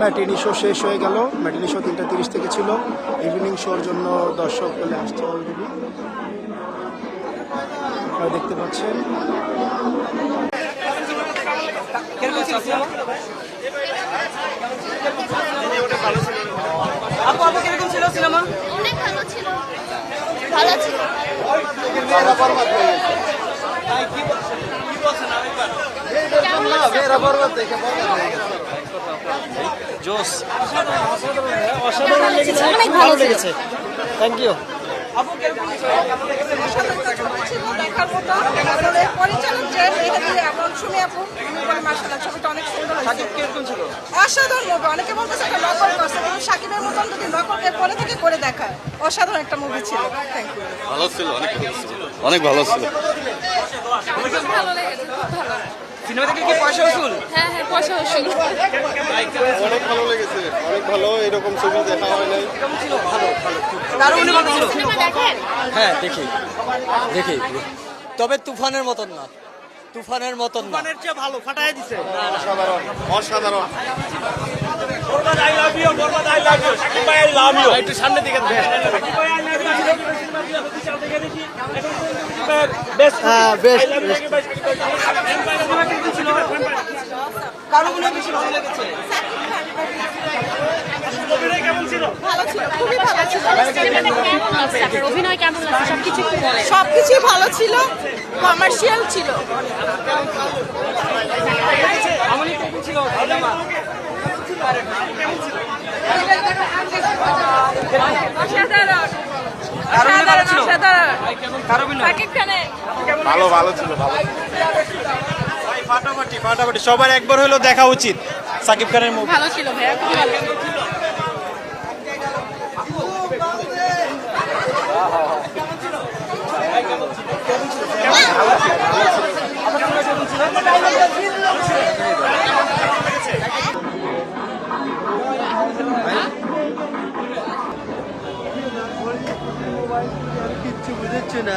Matinee show শেষ হয়ে গেল। ম্যাটিনি শো তিনটা তিরিশ থেকে ছিল। ইভিনিং শোর জন্য দর্শক চলে আসছে অলরেডি আপনারা দেখতে পাচ্ছেন। আপু আপু কীরকম ছিল সিনেমা? অনেক ভালো ছিল। ভালো ছিল। ছবিটা অনেক সুন্দর হয়েছে সাকিব কীরকম ছিল অসাধারণ মুভি অনেকে বলতেছে একটা নকল করছে কিন্তু সাকিবের মতন যদি নকল পরে থেকে করে দেখায় অসাধারণ একটা মুভি ছিল। থ্যাংক ইউ ভালো ছিল অনেক ভালো ছিল। অনেক ভালো ছিল। ভালো লেগেছে ভালো সিনেমা থেকে কি পয়সা উসুল? হ্যাঁ পয়সা ওষুধ অনেক ভালো লেগেছে অনেক ভালো এরকম ছবি দেখা হয় নাই হ্যাঁ দেখি দেখি তবে তুফানের মতন না তুফানের মতন না অসাধারণ অসাধারণ সামনে দিকে হ্যাঁ মনে হয় বেশি ভালো ছিল আপনার অভিনয় কেমন লাগছে সবকিছু একটু ছিল সিনেমা অসাধারণ কারও মনে ভালো ছিল? অসাধারণ কারও অভিনয়? সাকিব খানের। ভালো ভালো ছিল ভালো ফাটাফাটি ফাটাফাটি। সবার একবার হলেও দেখা উচিত। সাকিব খানের মুভি ভালো ছিল ভাইয়া খুব ভালো কিচ্ছু বুঝেছি না।